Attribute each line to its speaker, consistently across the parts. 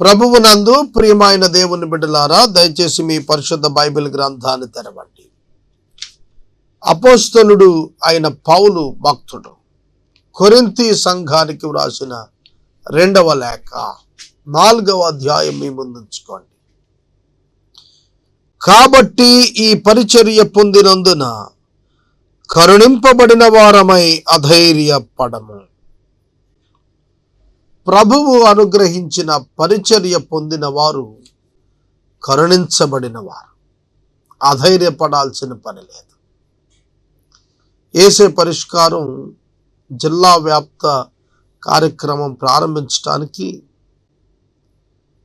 Speaker 1: ప్రభువు నందు ప్రియమైన దేవుని బిడ్డలారా దయచేసి మీ పరిశుద్ధ బైబిల్ గ్రంథాన్ని తెరవండి. అపోస్తలుడు అయిన పౌలు భక్తుడు కొరింతి సంఘానికి వ్రాసిన రెండవ లేఖ నాలుగవ అధ్యాయం మీ ముందుంచుకోండి కాబట్టి ఈ పరిచర్య పొందినందున కరుణింపబడిన వారమై అధైర్యపడము. ప్రభువు అనుగ్రహించిన పరిచర్య పొందిన వారు కరుణించబడిన వారు అధైర్యపడాల్సిన పని లేదు. ఏసే పరిష్కారం జిల్లా వ్యాప్త కార్యక్రమం ప్రారంభించడానికి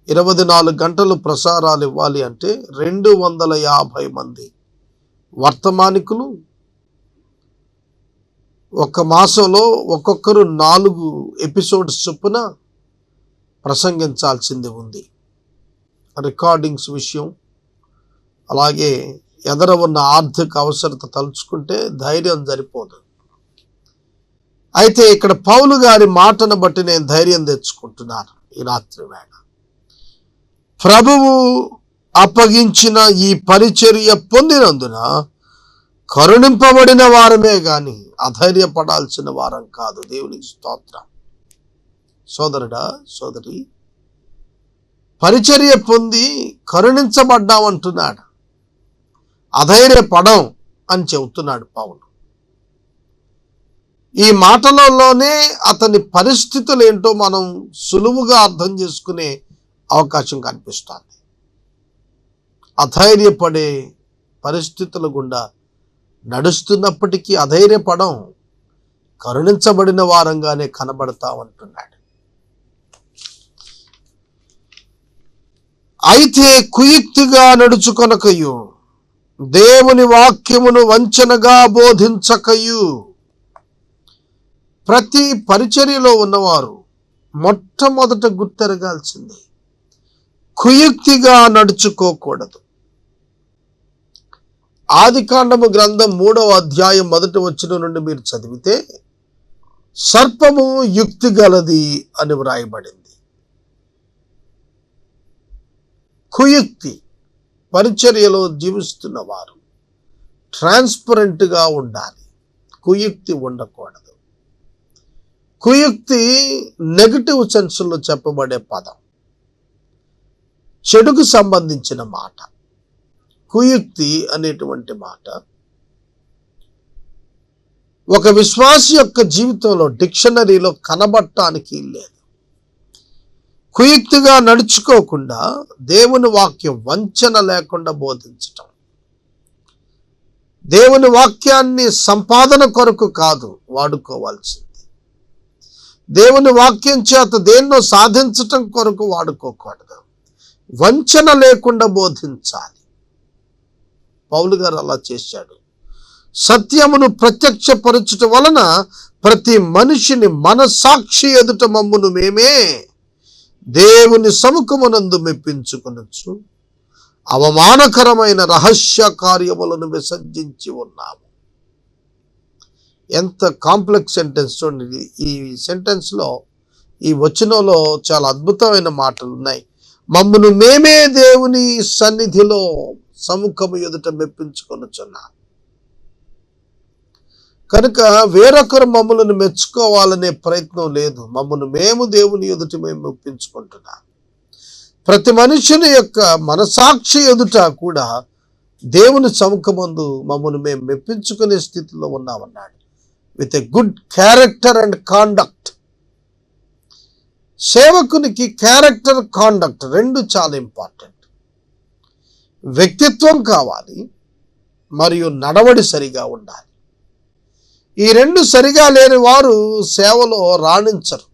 Speaker 1: ఇరవై నాలుగు గంటలు ప్రసారాలు ఇవ్వాలి అంటే రెండు వందల యాభై మంది వర్తమానికులు ఒక మాసంలో ఒక్కొక్కరు నాలుగు ఎపిసోడ్స్ చొప్పున ప్రసంగించాల్సింది ఉంది. రికార్డింగ్స్ విషయం అలాగే ఎదర ఉన్న ఆర్థిక అవసరత తలుచుకుంటే ధైర్యం సరిపోదు. అయితే ఇక్కడ పౌలు గారి మాటను బట్టి నేను ధైర్యం తెచ్చుకుంటున్నాను ఈ రాత్రి వేళ. ప్రభువు అప్పగించిన ఈ పరిచర్య పొందినందున కరుణింపబడిన వారమే గాని అధైర్యపడాల్సిన వారం కాదు. దేవునికి స్తోత్రం. సోదరుడా సోదరి పరిచర్య పొంది కరుణించబడ్డామంటున్నాడు అధైర్యపడం అని చెబుతున్నాడు పౌలు. ఈ మాటలలోనే అతని పరిస్థితులు ఏంటో మనం సులువుగా అర్థం చేసుకునే అవకాశం కనిపిస్తుంది. అధైర్యపడే పరిస్థితుల గుండా నడుస్తున్నప్పటికీ అధైర్యపడం కరుణించబడిన వారంగానే కనబడతామంటున్నాడు అయితే కుయుక్తిగా నడుచుకొనకయు దేవుని వాక్యమును వంచనగా బోధించకయు. ప్రతి పరిచర్యలో ఉన్నవారు మొట్టమొదట గుర్తెరగాల్సింది కుయుక్తిగా నడుచుకోకూడదు. ఆదికాండము గ్రంథం మూడవ అధ్యాయం మొదటి వచ్చిన నుండి మీరు చదివితే సర్పము యుక్తి గలది అని వ్రాయబడింది. కుయుక్తి పరిచర్యలో జీవిస్తున్న వారు ట్రాన్స్పరెంట్గా ఉండాలి. కుయుక్తి ఉండకూడదు. కుయుక్తి నెగటివ్ సెన్స్లో చెప్పబడే పదం. చెడుకు సంబంధించిన మాట. కుయుక్తి అనేటువంటి మాట. ఒక విశ్వాస యొక్క జీవితంలో డిక్షనరీలో కనబడటానికి లేదు. కుయుక్తిగా నడుచుకోకుండా దేవుని వాక్యం వంచన లేకుండా బోధించటం. దేవుని వాక్యాన్ని సంపాదన కొరకు కాదు వాడుకోవాల్సింది. దేవుని వాక్యం చేత దేన్నో సాధించటం కొరకు వాడుకోకూడదు. వంచన లేకుండా బోధించాలి. పౌలు గారు అలా చేశాడు. సత్యమును ప్రత్యక్షపరచుట వలన ప్రతి మనిషిని మనసాక్షి ఎదుట మమ్మును మేమే. దేవుని సముఖమునందు మెప్పించుకునొచ్చు. అవమానకరమైన రహస్య కార్యములను విసర్జించి ఉన్నాము. ఎంత కాంప్లెక్స్ సెంటెన్స్ చూడండి. ఈ సెంటెన్స్లో ఈ వచనంలో చాలా అద్భుతమైన మాటలు ఉన్నాయి మమ్మను మేమే దేవుని సన్నిధిలో. సముఖము ఎదుట మెప్పించుకొనుచున్నా. కనుక వేరొకరు మమ్మల్ని మెచ్చుకోవాలనే ప్రయత్నం లేదు. మమ్మల్ని మేము దేవుని ఎదుట మేము మెప్పించుకుంటున్నాం. ప్రతి మనుషుని యొక్క మనసాక్షి ఎదుట కూడా దేవుని సముఖమందు మమ్మల్ని మేము మెప్పించుకునే స్థితిలో ఉన్నామన్నాడు. With a good character and conduct. సేవకునికి క్యారెక్టర్ కాండక్ట్ రెండు చాలా ఇంపార్టెంట్. వ్యక్తిత్వం కావాలి మరియు నడవడి సరిగా ఉండాలి. ఈ రెండు సరిగా లేని వారు సేవలో రాణించరు.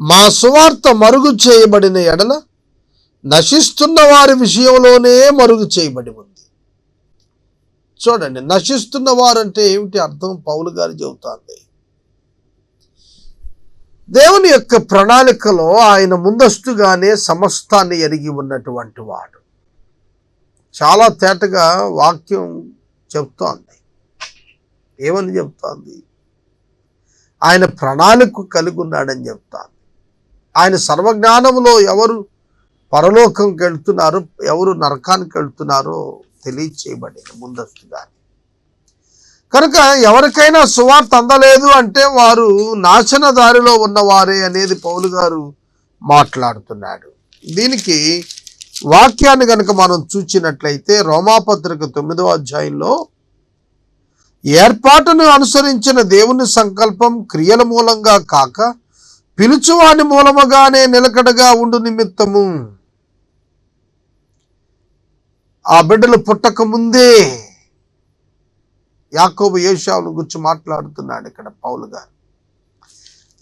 Speaker 1: మా సువార్త మరుగు చేయబడిన ఎడల నశిస్తున్న వారి విషయంలోనే మరుగు చేయబడి ఉంది. చూడండి నశిస్తున్న వారంటే ఏమిటి అర్థం? పౌలు గారు చెబుతోంది దేవుని యొక్క ప్రణాళికలో ఆయన ముందస్తుగానే సమస్తాన్ని ఎరిగి ఉన్నటువంటి వాడు. చాలా తేటగా వాక్యం చెప్తోంది. ఏమని చెప్తోంది? ఆయన ప్రణాళిక కలిగి ఉన్నాడని చెప్తాను ఆయన సర్వజ్ఞానంలో ఎవరు పరలోకంకి వెళ్తున్నారు ఎవరు నరకానికి వెళ్తున్నారో తెలియచేయబడింది ముందస్తుగానే. కనుక ఎవరికైనా సువార్త అందలేదు అంటే వారు నాశన దారిలో ఉన్నవారే అనేది పౌలు గారు మాట్లాడుతున్నాడు. దీనికి వాక్యాన్ని కనుక మనం చూచినట్లయితే రోమాపత్రిక తొమ్మిదవ అధ్యాయంలో ఏర్పాటును అనుసరించిన దేవుని సంకల్పం క్రియల మూలంగా కాక పిలుచువాని మూలముగానే నిలకడగా ఉండు నిమిత్తము. ఆ బిడ్డలు పుట్టక ముందే యాకోబు ఏషావును గురించి మాట్లాడుతున్నాడు ఇక్కడ పౌలు గారు.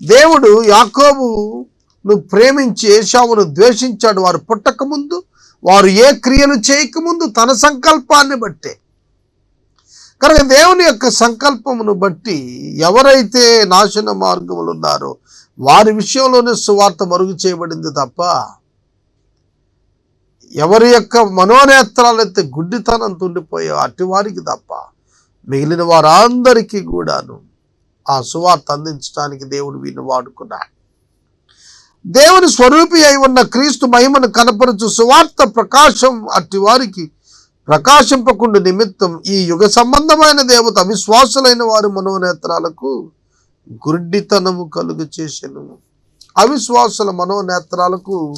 Speaker 1: దేవుడు యాకోబును ప్రేమించి ఏషావును ద్వేషించాడు. వారు పుట్టక ముందు వారు ఏ క్రియలు చేయకముందు తన సంకల్పాన్ని బట్టే. కనుక దేవుని యొక్క సంకల్పమును బట్టి ఎవరైతే నాశన మార్గములు ఉన్నారో వారి విషయంలోనే సువార్త మరుగు చేయబడింది తప్ప ఎవరి యొక్క మనోనేత్రాలైతే గుడ్డితనం తుండిపోయే అటు వారికి తప్ప మిగిలిన వారందరికీ కూడాను ఆ సువార్త అందించడానికి దేవుడు వీణు వాడుకున్నాడు. దేవుని స్వరూపి అయి ఉన్న క్రీస్తు మహిమను కనపరచు సువార్త ప్రకాశం అట్టి వారికి ప్రకాశింపకుండా నిమిత్తం ఈ యుగ సంబంధమైన దేవత అవిశ్వాసులైన వారి మనోనేత్రాలకు గుడ్డితనము కలుగు చేసెను. అవిశ్వాసుల మనోనేత్రాలకు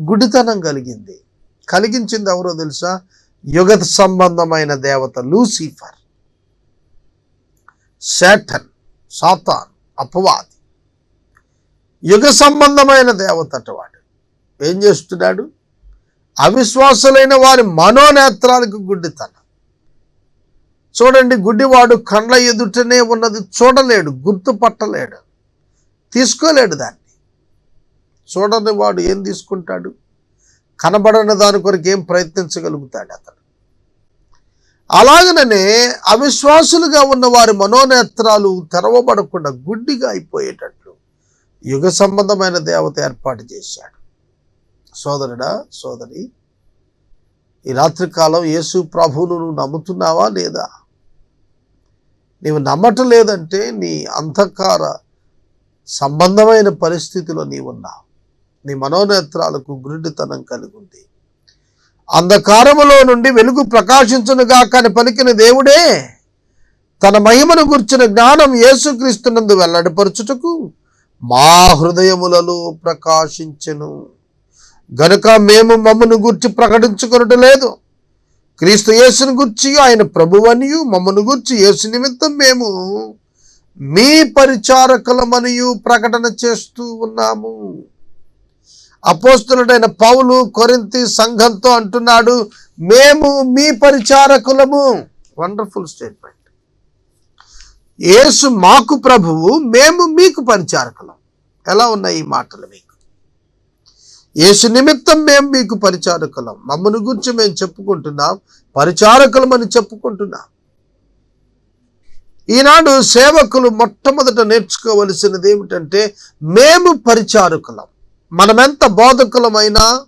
Speaker 1: గుడితనం కలిగింది. కలిగించింది ఎవరో తెలుసా? యుగ సంబంధమైన దేవత లూసిఫర్. శాటన్ సాతాన్ అపవాది. యుగ సంబంధమైన దేవత వాడు. ఏం చేస్తున్నాడు? అవిశ్వాసులైన వారి మనోనేత్రాలకు గుడ్డితనం. చూడండి గుడ్డివాడు కండ్ల ఎదుటనే ఉన్నది చూడలేడు గుర్తుపట్టలేడు తీసుకోలేడు దాన్ని. చూడని వాడు ఏం తీసుకుంటాడు? కనబడని దాని కొరకు ఏం ప్రయత్నించగలుగుతాడు అతను అలాగనే అవిశ్వాసులుగా ఉన్న వారి మనోనేత్రాలు తెరవబడకుండా గుడ్డిగా అయిపోయేటట్లు యుగ సంబంధమైన దేవత ఏర్పాటు చేశాడు. సోదరుడా సోదరి ఈ రాత్రికాలం యేసు ప్రభువును నువ్వు నమ్ముతున్నావా లేదా? నీవు నమ్మటం లేదంటే నీ అంధకార సంబంధమైన పరిస్థితిలో నీవున్నావు. నీ మనోనేత్రాలకు గురుడితనం కలిగి ఉంది అంధకారములో నుండి వెలుగు ప్రకాశించునుగా కానీ పలికిన దేవుడే తన మహిమను గుర్చిన జ్ఞానం యేసుక్రీస్తునందు వెల్లడిపరచుటకు మా హృదయములలో ప్రకాశించెను. గనుక మేము మమ్మను గుర్చి ప్రకటించుకొనట లేదు. క్రీస్తు యేసుని గుర్చి ఆయన ప్రభువనియు మమ్మను గుర్చి యేసు నిమిత్తం మేము మీ పరిచారకులమనియు ప్రకటన చేస్తూ ఉన్నాము. అపోస్తులుడైన పౌలు కొరింతి సంఘంతో అంటున్నాడు మేము మీ పరిచారకులము. వండర్ఫుల్ స్టేట్మెంట్ యేసు మాకు ప్రభువు మేము మీకు పరిచారకులం. ఎలా ఉన్నాయి ఈ మాటలు మీకు? యేసు నిమిత్తం మేము మీకు పరిచారకులం. మమ్మల్ని గురించి మేము చెప్పుకుంటున్నాం పరిచారకులం అని చెప్పుకుంటున్నాం. ఈనాడు సేవకులు మొట్టమొదట నేర్చుకోవలసినది ఏమిటంటే మేము పరిచారకులం. మనమెంత బోధకులమైనా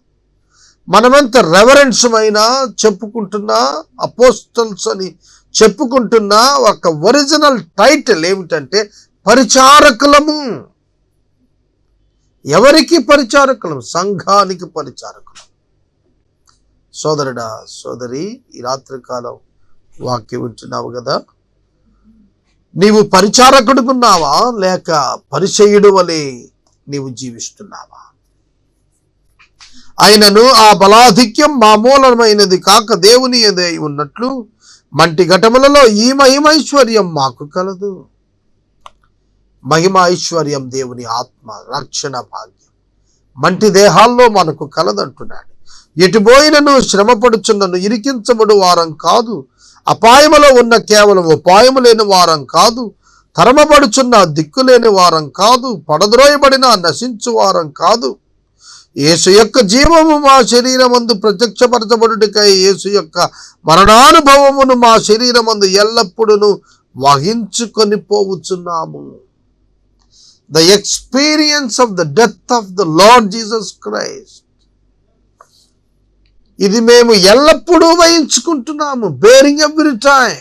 Speaker 1: మనమెంత రెవరెన్స్మైనా చెప్పుకుంటున్నా అపోస్టల్స్ అని చెప్పుకుంటున్న ఒక ఒరిజినల్ టైటిల్ ఏమిటంటే పరిచారకులము. ఎవరికి పరిచారకులం? సంఘానికి పరిచారకులం. సోదరుడా సోదరి ఈ రాత్రికాలం వాక్యం వింటున్నావు కదా? నీవు పరిచారకుడుకున్నావా లేక పరిచయుడు వలె నీవు జీవిస్తున్నావా? ఆయనను ఆ బలాధిక్యం మామూలమైనది కాక దేవుని ఎదే ఉన్నట్లు మంటి ఘటములలో ఈ మహిమైశ్వర్యం మాకు కలదు. మహిమ ఐశ్వర్యం దేవుని ఆత్మ రక్షణ భాగ్యం. మంటి దేహాల్లో మనకు కలదంటున్నాడు. ఎటుపోయినను శ్రమపడుచున్నను ఇరికించబడు వారం కాదు. అపాయములో ఉన్న కేవలం ఉపాయము లేని వారం కాదు. తరమబడుచున్న దిక్కులేని వారం కాదు. పడద్రోయబడిన నశించు వారం కాదు. యేసు యొక్క జీవము మా శరీరమందు ప్రత్యక్షపరచబడుటకై యేసు యొక్క మరణానుభవమును మా శరీరమందు ఎల్లప్పుడూ వహించుకొని పోవుచున్నాము. The experience of the death of the Lord Jesus Christ ఇది మేము ఎల్లప్పుడూ వహించుకుంటున్నాము బేరింగ్ ఎవ్రీ టైం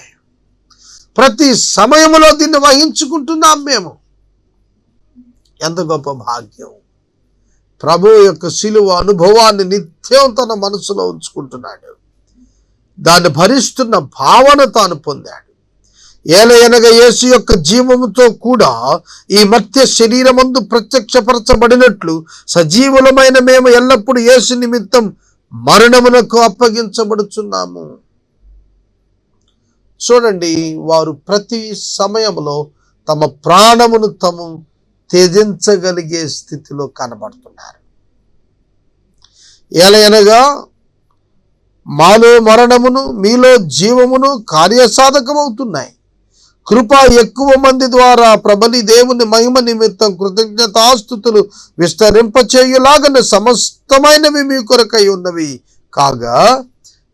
Speaker 1: ప్రతి సమయంలో దీన్ని వహించుకుంటున్నాం మేము. ఎంత గొప్ప భాగ్యం. ప్రభు యొక్క శిలువ అనుభవాన్ని నిత్యం తన మనసులో ఉంచుకుంటున్నాడు. దాన్ని భరిస్తున్న భావన తాను పొందాడు. ఏలయనగా యేసు యొక్క జీవముతో కూడా ఈ మధ్య శరీరమందు ప్రత్యక్షపరచబడినట్లు సజీవులమైన మేము ఎల్లప్పుడూ యేసు నిమిత్తం మరణమునకు అప్పగించబడుచున్నాము. చూడండి వారు ప్రతి సమయంలో తమ ప్రాణమును తము త్యజించగలిగే స్థితిలో కనబడుతున్నారు. ఎలయనగా మాలో మరణమును మీలో జీవమును కార్యసాధకమవుతున్నాయి. కృప ఎక్కువ మంది ద్వారా ప్రబలి దేవుని మహిమ నిమిత్తం కృతజ్ఞతాస్థుతులు విస్తరింపచేయులాగన సమస్తమైనవి మీ కొరకై ఉన్నవి. కాగా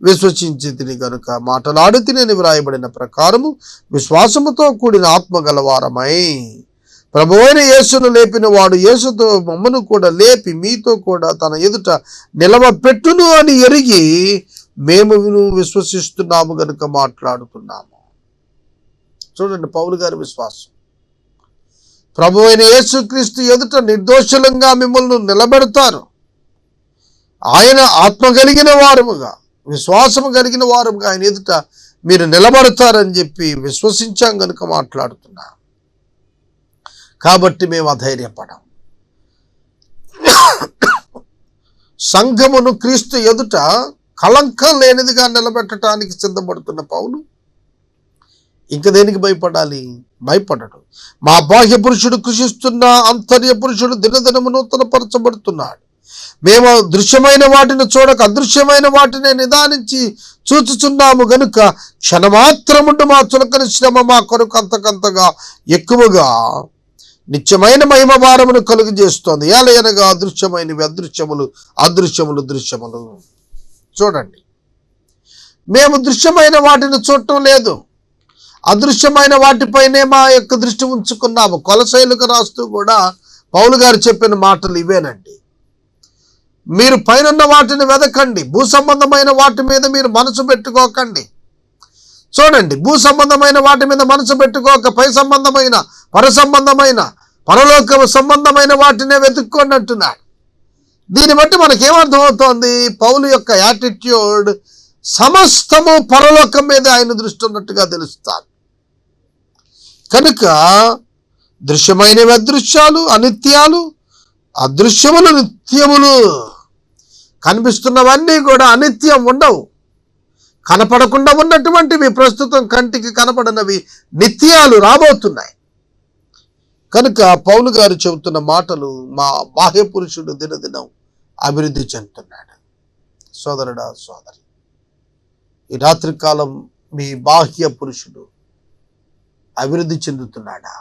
Speaker 1: విశ్వసించి తిని గనుక మాటలాడు తినని వ్రాయబడిన ప్రకారము విశ్వాసముతో కూడిన ఆత్మగలవారమై ప్రభువైన యేసును లేపిన వాడు యేసుతో మమ్మను కూడా లేపి మీతో కూడా తన ఎదుట నిలవపెట్టును అని ఎరిగి మేము విశ్వసిస్తున్నాము గనుక మాట్లాడుతున్నాము. చూడండి పౌలు గారి విశ్వాసం. ప్రభు అయిన యేసుక్రీస్తు ఎదుట నిర్దోషులంగా మిమ్మల్ని నిలబెడతారు. ఆయన ఆత్మ కలిగిన వారముగా విశ్వాసము కలిగిన వారముగా ఆయన ఎదుట మీరు నిలబడతారని చెప్పి విశ్వసించాం కనుక మాట్లాడుతున్నా. కాబట్టి మేము అధైర్యపడం. సంఘమును క్రీస్తు ఎదుట కళంకం లేనిదిగా నిలబెట్టడానికి సిద్ధపడుతున్న పౌలు. ఇంక దేనికి భయపడాలి? భయపడడు. మా బాహ్య పురుషుడు కృషిస్తున్న అంతర్య పురుషుడు దినదినము నూతనపరచబడుతున్నాడు. మేము దృశ్యమైన వాటిని చూడక అదృశ్యమైన వాటిని నిదానించి చూచుచున్నాము గనుక క్షణమాత్రముండు మా చులకని శ్రమ మా కొరకు అంతకంతగా ఎక్కువగా నిత్యమైన మహిమ భారమును కలుగు ఏలయనగా అదృశ్యమైనవి అదృశ్యములు అదృశ్యములు దృశ్యములు. చూడండి. మేము దృశ్యమైన వాటిని చూడటం లేదు. అదృశ్యమైన వాటిపైనే మా యొక్క దృష్టి ఉంచుకున్నాము. కొలశైలుకు రాస్తూ కూడా పౌలు గారు చెప్పిన మాటలు ఇవేనండి. మీరు పైనున్న వాటిని వెదకండి. భూ సంబంధమైన వాటి మీద మీరు మనసు పెట్టుకోకండి. చూడండి భూ సంబంధమైన వాటి మీద మనసు పెట్టుకోక పై సంబంధమైన పర సంబంధమైన పరలోక సంబంధమైన వాటినే వెతుక్కోండి అంటున్నాడు. దీన్ని బట్టి మనకేమర్థమవుతోంది? పౌలు యొక్క యాటిట్యూడ్ సమస్తము పరలోకం మీద ఆయన దృష్టి ఉన్నట్టుగా తెలుస్తారు కనుక దృశ్యమైనవి అదృశ్యాలు అనిత్యాలు అదృశ్యములు నిత్యములు. కనిపిస్తున్నవన్నీ కూడా అనిత్యం ఉండవు. కనపడకుండా ఉన్నటువంటివి ప్రస్తుతం కంటికి కనపడనవి నిత్యాలు రాబోతున్నాయి. కనుక పౌలు గారు చెబుతున్న మాటలు మా బాహ్య పురుషుడు దినదినం అభివృద్ధి చెందుతున్నాడు. సోదరుడా సోదరి ఈ రాత్రికాలం మీ బాహ్య పురుషుడు అభివృద్ధి చెందుతున్నాడా?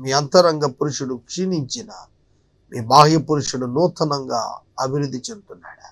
Speaker 1: మీ అంతరంగ పురుషుడు క్షీణించిన మీ బాహ్య పురుషుడు నూతనంగా అభివృద్ధి చెందుతున్నాడా?